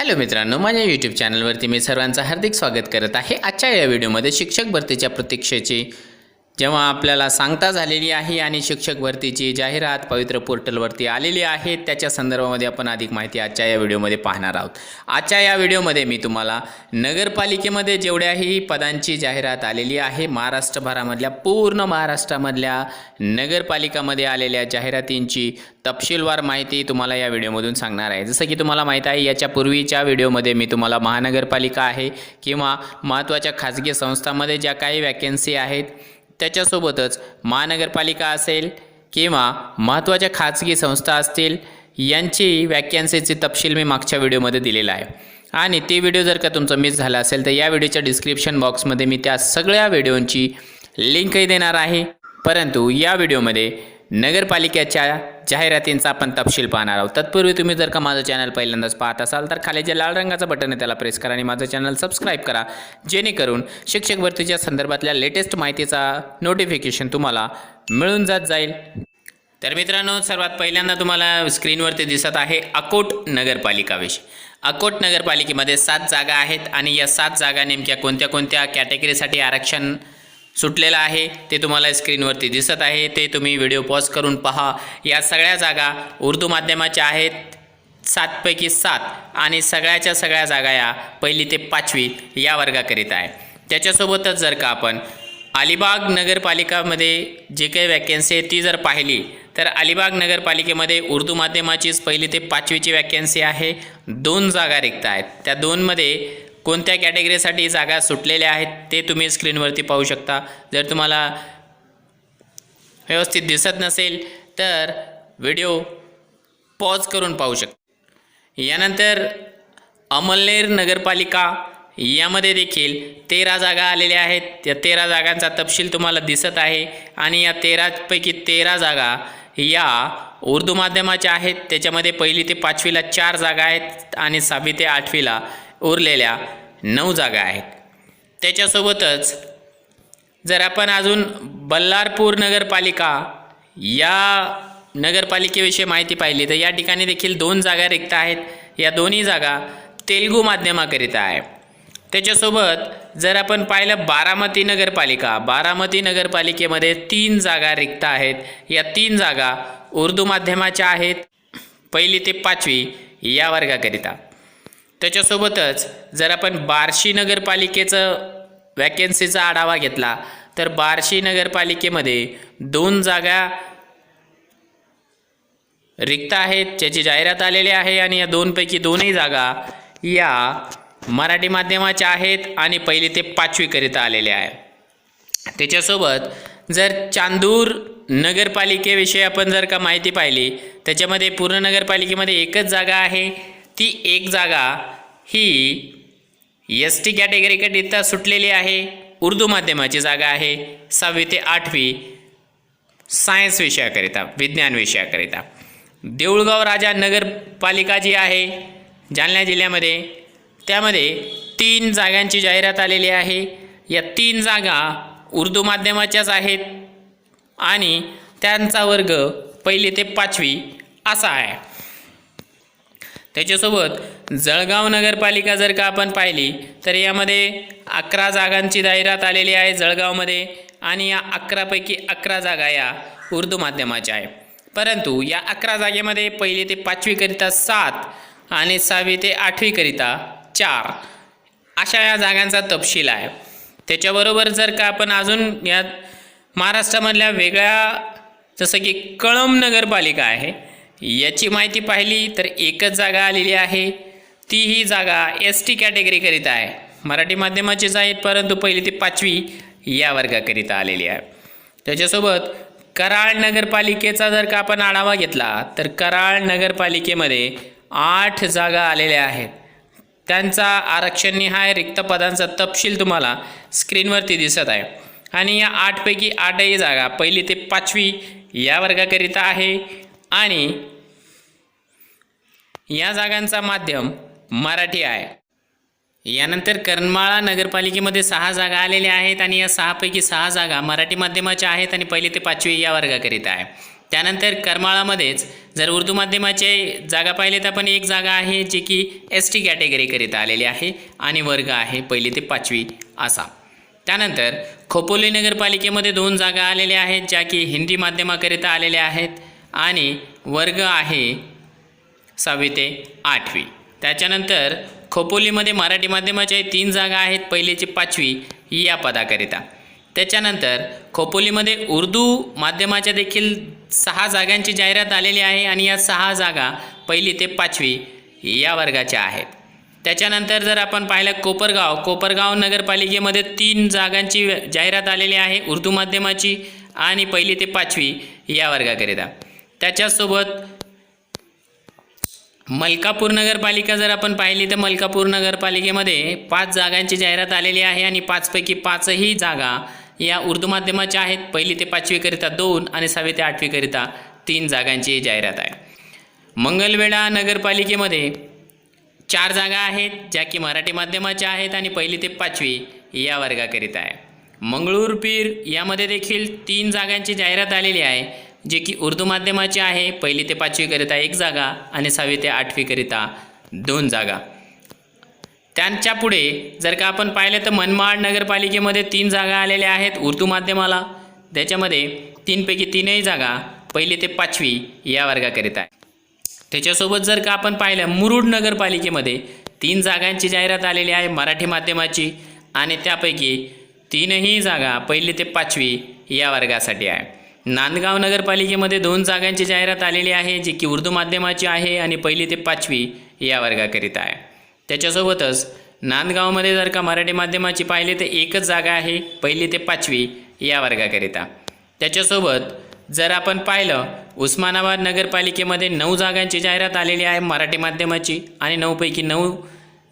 Hello मित्रांनो माझ्या YouTube चॅनलवरती मी सर्वांचं हार्दिक स्वागत करत आहे. आजच्या या व्हिडिओमध्ये शिक्षक भरतीच्या प्रतीक्षेची जेव्हा आपल्याला सांगता झालेली आहे आणि शिक्षक भरतीची जाहिरात पवित्र पोर्टलवरती आलेली आहे त्याच्या संदर्भामध्ये आपण अधिक माहिती आजच्या या व्हिडिओमध्ये पाहणार आहोत. आजच्या या व्हिडिओमध्ये मी तुम्हाला नगरपालिकेमध्ये जेवढ्याही पदांची जाहिरात आलेली आहे महाराष्ट्रभरामधल्या पूर्ण महाराष्ट्रामधल्या नगरपालिकामध्ये आलेल्या जाहिरातींची तपशीलवार माहिती तुम्हाला या व्हिडिओमधून सांगणार आहे. जसं की तुम्हाला माहीत आहे याच्या पूर्वीच्या व्हिडिओमध्ये मी तुम्हाला महानगरपालिका आहे किंवा महत्त्वाच्या खाजगी संस्थांमध्ये ज्या काही वॅकेन्सी आहेत त्याच्यासोबतच महानगरपालिका असेल किंवा महत्त्वाच्या खाजगी संस्था असतील यांची वॅकन्सीचे तपशील मी मागच्या व्हिडिओमध्ये दिलेला आहे. आणि ते व्हिडिओ जर का तुमचं मिस झाला असेल तर या व्हिडिओच्या डिस्क्रिप्शन बॉक्समध्ये मी त्या सगळ्या व्हिडिओंची लिंकही देणार आहे. परंतु या व्हिडिओमध्ये नगरपालिकेच्या जाहिरातींचा आपण तपशील पाहणार आहोत. तत्पूर्वी तुम्ही जर का माझं चॅनल पहिल्यांदाच पाहत असाल तर खाली जे लाल रंगाचं बटन आहे त्याला प्रेस करा आणि माझं चॅनल सबस्क्राईब करा. जेणेकरून शिक्षक भरतीच्या संदर्भातल्या लेटेस्ट माहितीचा नोटिफिकेशन तुम्हाला मिळून जात जाईल. तर मित्रांनो सर्वात पहिल्यांदा तुम्हाला स्क्रीनवरती दिसत आहे अकोट नगरपालिका विषय. अकोट नगरपालिकेमध्ये सात जागा आहेत आणि या सात जागा नेमक्या कोणत्या कोणत्या कॅटेगरीसाठी आरक्षण सुटलेलं आहे ते तुम्हाला स्क्रीनवरती दिसत आहे ते तुम्ही व्हिडिओ पॉज करून पहा. या सगळ्या जागा उर्दू माध्यमाच्या आहेत सातपैकी सात. आणि सगळ्याच्या सगळ्या जागा या पहिली ते पाचवी या वर्गाकरिता आहे. त्याच्यासोबतच जर का आपण अलिबाग नगरपालिकामध्ये जे काही वॅकन्सी आहे ती जर पाहिली तर अलिबाग नगरपालिकेमध्ये उर्दू माध्यमाचीच पहिली ते पाचवीची वॅकन्सी आहे. दोन जागा रिक्त आहेत. त्या दोनमध्ये कोणत्या कॅटेगरीसाठी जागा सुटलेल्या आहेत ते तुम्ही स्क्रीनवरती पाहू शकता. जर तुम्हाला व्यवस्थित दिसत नसेल तर व्हिडिओ पॉज करून पाहू शकता. यानंतर अमलनेर नगरपालिका यामध्ये देखील तेरा जागा आलेल्या आहेत. त्या तेरा जागांचा तपशील तुम्हाला दिसत आहे आणि या तेरापैकी तेरा जागा या उर्दू माध्यमाच्या आहेत. त्याच्यामध्ये पहिली ते पाचवीला चार जागा आहेत आणि सहावी ते आठवीला उरलेल्या नऊ जागा आहेत. त्याच्यासोबतच जर आपण अजून बल्लारपूर नगरपालिका या नगरपालिकेविषयी माहिती पाहिली तर या ठिकाणी देखील दोन जागा रिक्त आहेत. या दोन्ही जागा तेलगू माध्यमाकरिता आहे त्याच्यासोबत जर आपण पाहिलं बारामती नगरपालिका बारामती नगरपालिकेमध्ये तीन जागा रिक्त आहेत. या तीन जागा उर्दू माध्यमाच्या आहेत पहिली ते पाचवी या वर्गाकरिता. त्याच्यासोबतच जर आपण बार्शी नगरपालिकेचं वॅकन्सीचा आढावा घेतला तर बार्शी नगरपालिकेमध्ये दोन जागा रिक्त आहेत ज्याची जाहिरात आलेली आहे आणि या दोनपैकी दोनही जागा या मराठी माध्यमाच्या आहेत आणि पहिली ते पाचवीकरिता आलेल्या आहे. त्याच्यासोबत जर चांदूर नगरपालिकेविषयी आपण जर का माहिती पाहिली त्याच्यामध्ये पूर्ण नगरपालिकेमध्ये एकच जागा आहे ती एक जागा ही एस टी कॅटेगरीकरिता सुटलेली आहे. उर्दू माध्यमाची जागा आहे. सहावी ते आठवी सायन्स विषयाकरिता विज्ञान विषयाकरिता. देऊळगाव राजा नगरपालिका जी आहे जालना जिल्ह्यामध्ये त्यामध्ये तीन जागांची जाहिरात आलेली आहे. या तीन जागा उर्दू माध्यमाच्याच आहेत आणि त्यांचा वर्ग पहिली ते पाचवी असा आहे. त्याच्यासोबत जळगाव नगरपालिका जर का आपण पाहिली तर यामध्ये अकरा जागांची जाहिरात आलेली आहे जळगावमध्ये आणि या अकरापैकी अकरा जागा या उर्दू माध्यमाच्या आहे परंतु या अकरा जागेमध्ये पहिली ते पाचवीकरिता सात आणि सहावी ते आठवीकरिता चार अशा या जागांचा तपशील आहे. त्याच्याबरोबर जर का आपण अजून या महाराष्ट्रामधल्या वेगळ्या जसं की कळंब नगरपालिका आहे याची माहिती पाहिली तर एकच जागा आलेली आहे. ती ही जागा एस टी कॅटेगरीकरिता आहे. मराठी माध्यमाचीच आहेत परंतु पहिली ते पाचवी या वर्गाकरिता आलेली आहे. त्याच्यासोबत कराड नगरपालिकेचा जर का आपण आढावा घेतला तर कराड नगरपालिकेमध्ये आठ जागा आलेल्या आहेत. त्यांचा आरक्षण निहाय रिक्त पदांचा तपशील तुम्हाला स्क्रीनवरती दिसत आहे. आणि या आठपैकी आठही जागा पहिली ते पाचवी या वर्गाकरिता आहे. आणि या जागांचा माध्यम मराठी आहे. यानंतर करमाळा नगरपालिकेमध्ये सहा जागा आलेल्या आहेत आणि या सहापैकी सहा जागा मराठी माध्यमाच्या आहेत आणि पहिली ते पाचवी या वर्गाकरिता आहे. त्यानंतर करमाळामध्येच जर उर्दू माध्यमाचे जागा पाहिले तर पण एक जागा आहे जी की एस टी कॅटेगरीकरिता आलेली आहे आणि वर्ग आहे पहिली ते पाचवी असा. त्यानंतर खोपोली नगरपालिकेमध्ये दोन जागा आलेल्या आहेत ज्या की हिंदी माध्यमाकरिता आलेल्या आहेत. आणि वर्ग आहे सहावी ते आठवी. त्याच्यानंतर खोपोलीमध्ये मराठी माध्यमाच्या तीन जागा आहेत पहिलीची पाचवी या पदाकरिता. त्याच्यानंतर खोपोलीमध्ये उर्दू माध्यमाच्या देखील सहा जागांची जाहिरात आलेली आहे आणि या सहा जागा पहिली ते पाचवी या वर्गाच्या आहेत. त्याच्यानंतर जर आपण पाहिलं कोपरगाव कोपरगाव नगरपालिकेमध्ये तीन जागांची जाहिरात आलेली आहे उर्दू माध्यमाची आणि पहिली ते पाचवी या वर्गाकरिता. त्याच्यासोबत मलकापूर नगरपालिका जर आपण पाहिली तर मलकापूर नगरपालिकेमध्ये पाच जागांची जाहिरात आलेली आहे आणि पाचपैकी पाचही जागा या उर्दू माध्यमाच्या आहेत. पहिली ते पाचवीकरिता दोन आणि सहावी ते आठवीकरिता तीन जागांची जाहिरात आहे. मंगलवेढा नगरपालिकेमध्ये चार जागा आहेत ज्या की मराठी माध्यमाच्या आहेत आणि पहिली ते पाचवी या वर्गाकरिता आहे. मंगळूर पीर यामध्ये देखील तीन जागांची जाहिरात आलेली आहे. जे की उर्दू माध्यमाची आहे पहिली ते पाचवीकरिता एक जागा आणि सहावी ते आठवीकरिता दोन जागा. त्यांच्या पुढे जर का आपण पाहिलं तर मनमाड नगरपालिकेमध्ये तीन जागा आलेल्या आहेत उर्दू माध्यमाला. त्याच्यामध्ये तीनपैकी तीनही जागा पहिली ते पाचवी या वर्गाकरिता आहे त्याच्यासोबत जर का आपण पाहिलं मुरुड नगरपालिकेमध्ये तीन जागांची जाहिरात आलेली आहे मराठी माध्यमाची आणि त्यापैकी तीनही जागा पहिली ते पाचवी या वर्गासाठी आहे. नांदगाव नगरपालिकेमध्ये दोन जागांची जाहिरात आलेली आहे जी की उर्दू माध्यमाची आहे आणि पहिली ते पाचवी या वर्गाकरिता आहे. त्याच्यासोबतच नांदगावमध्ये जर का मराठी माध्यमाची पाहिली तर एकच जागा आहे पहिली ते पाचवी या वर्गाकरिता. त्याच्यासोबत जर आपण पाहिलं उस्मानाबाद नगरपालिकेमध्ये नऊ जागांची जाहिरात आलेली आहे मराठी माध्यमाची आणि नऊपैकी नऊ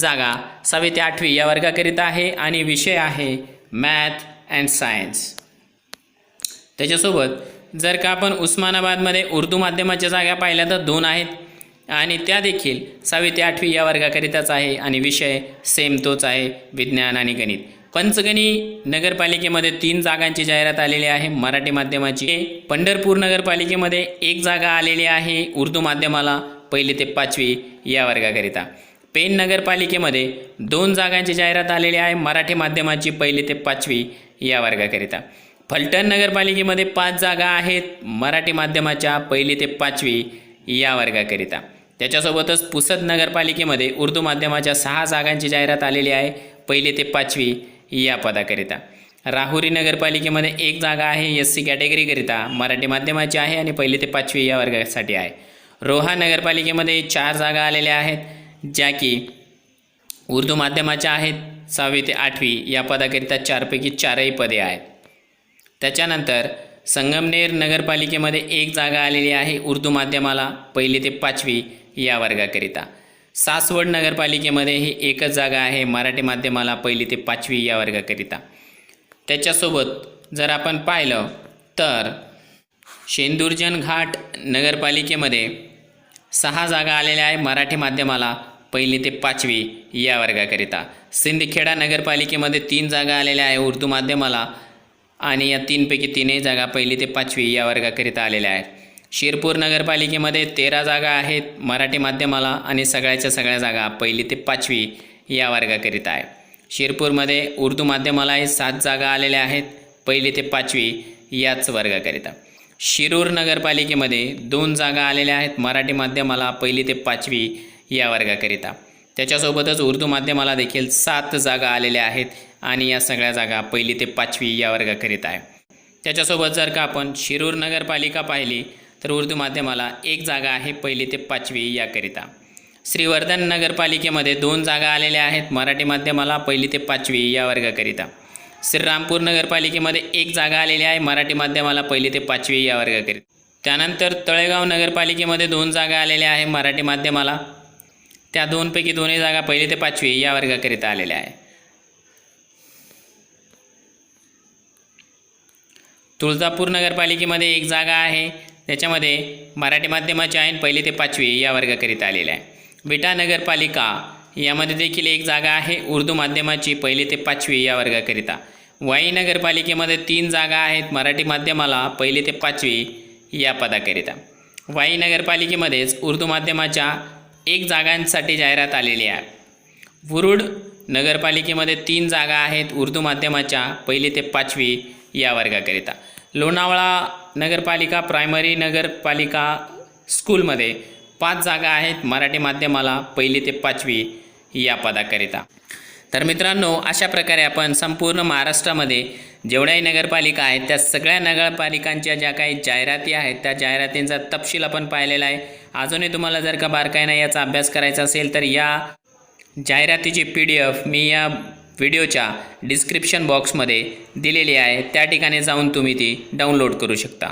जागा सहावी ते आठवी या वर्गाकरिता आहे आणि विषय आहे मॅथ अँड सायन्स. त्याच्यासोबत जर का आपण उस्मानाबादमध्ये उर्दू माध्यमाच्या जागा पाहिल्या तर दोन आहेत. आणि त्या देखील सहावी ते आठवी या वर्गाकरिताच आहे आणि विषय सेम तोच आहे विज्ञान आणि गणित. पंचगणी नगरपालिकेमध्ये तीन जागांची जाहिरात आलेली आहे मराठी माध्यमाची. पंढरपूर नगरपालिकेमध्ये एक जागा आलेली आहे उर्दू माध्यमाला पहिली ते पाचवी या वर्गाकरिता. पेन नगरपालिकेमध्ये दोन जागांची जाहिरात आलेली आहे मराठी माध्यमाची पहिली ते पाचवी या वर्गाकरिता. फलटण नगरपालिकेमध्ये पाच जागा आहेत. मराठी माध्यमाच्या पहिली ते पाचवी या वर्गाकरिता. त्याच्यासोबतच पुसद नगरपालिकेमध्ये उर्दू माध्यमाच्या सहा जागांची जाहिरात आलेली आहे. पहिली ते पाचवी या पदाकरिता. राहुरी नगरपालिकेमध्ये एक जागा आहे एस सी कॅटेगरीकरिता मराठी माध्यमाची आहे आणि पहिली ते पाचवी या वर्गासाठी आहे. रोहा नगरपालिकेमध्ये चार जागा आलेल्या आहेत ज्या की उर्दू माध्यमाच्या आहेत. सहावी ते आठवी या पदाकरिता चारपैकी चारही पदे आहेत. त्याच्यानंतर संगमनेर नगरपालिकेमध्ये एक जागा आलेली आहे उर्दू माध्यमाला पहिली ते पाचवी या वर्गाकरिता. सासवड नगरपालिकेमध्ये ही एकच जागा आहे मराठी माध्यमाला पहिली ते पाचवी या वर्गाकरिता. त्याच्यासोबत जर आपण पाहिलं तर शेंदुर्जन घाट नगरपालिकेमध्ये सहा जागा आलेल्या आहे मराठी माध्यमाला पहिली ते पाचवी या वर्गाकरिता. सिंदखेडा नगरपालिकेमध्ये तीन जागा आलेल्या आहे उर्दू माध्यमाला आणि या तीनपैकी तीनही जागा पहिली ते पाचवी या वर्गाकरिता आलेल्या आहेत. शिरपूर नगरपालिकेमध्ये तेरा जागा आहेत मराठी माध्यमाला आणि सगळ्याच्या सगळ्या जागा पहिली ते पाचवी या वर्गाकरिता आहे शिरपूरमध्ये उर्दू माध्यमालाही सात जागा आलेल्या आहेत पहिली ते पाचवी याच वर्गाकरिता. शिरूर नगरपालिकेमध्ये दोन जागा आलेल्या आहेत मराठी माध्यमाला पहिली ते पाचवी या वर्गाकरिता. त्याच्यासोबतच उर्दू माध्यमाला देखील सात जागा आलेल्या आहेत आणि या सगळ्या जागा पहिली ते पाचवी या वर्गाकरीत आहे. त्याच्यासोबत जर का आपण शिरूर नगरपालिका पाहिली तर उर्दू माध्यमाला एक जागा आहे पहिली ते पाचवी याकरिता. श्रीवर्धन नगरपालिकेमध्ये दोन जागा आलेल्या आहेत मराठी माध्यमाला पहिली ते पाचवी या वर्गाकरिता. श्रीरामपूर नगरपालिकेमध्ये एक जागा आलेली आहे मराठी माध्यमाला पहिली ते पाचवी या वर्गाकरिता. त्यानंतर तळेगाव नगरपालिकेमध्ये दोन जागा आलेल्या आहे मराठी माध्यमाला. त्या दोनपैकी दोन्ही जागा पहिली ते पाचवी या वर्गाकरिता आलेल्या आहे तुळजापूर नगरपालिकेमध्ये एक जागा आहे त्याच्यामध्ये मराठी माध्यमाची आहे आणि पहिली ते पाचवी या वर्गाकरिता आलेल्या आहे विटा नगरपालिका यामध्ये देखील एक जागा आहे उर्दू माध्यमाची पहिली ते पाचवी या वर्गाकरिता. वाई नगरपालिकेमध्ये तीन जागा आहेत मराठी माध्यमाला पहिली ते पाचवी या पदाकरिता. वाई नगरपालिकेमध्येच उर्दू माध्यमाच्या एक जागांसाठी जाहिरात आलेली आहे. वुरुड नगरपालिकेमध्ये तीन जागा आहेत. उर्दू माध्यमाच्या पहिली ते पाचवी या वर्गाकरिता. लोणावळा नगरपालिका प्रायमरी नगरपालिका स्कूलमध्ये पाच जागा आहेत. मराठी माध्यमाला पहिली ते पाचवी या पदाकरिता. तर मित्रांनो अशा प्रकारे आपण संपूर्ण महाराष्ट्रामध्ये जेवढ्याही नगरपालिका आहेत त्या सगळ्या नगरपालिकांच्या ज्या काही जाहिराती आहेत त्या जाहिरातींचा तपशील आपण पाहिलेला आहे. अजूनही तुम्हाला जर का बारकाईनं याचा अभ्यास करायचा असेल तर या जाहिरातीची पी डी एफ मी या व्हिडिओच्या डिस्क्रिप्शन बॉक्समध्ये दिलेली आहे. त्या ठिकाणी जाऊन तुम्ही ती डाउनलोड करू शकता.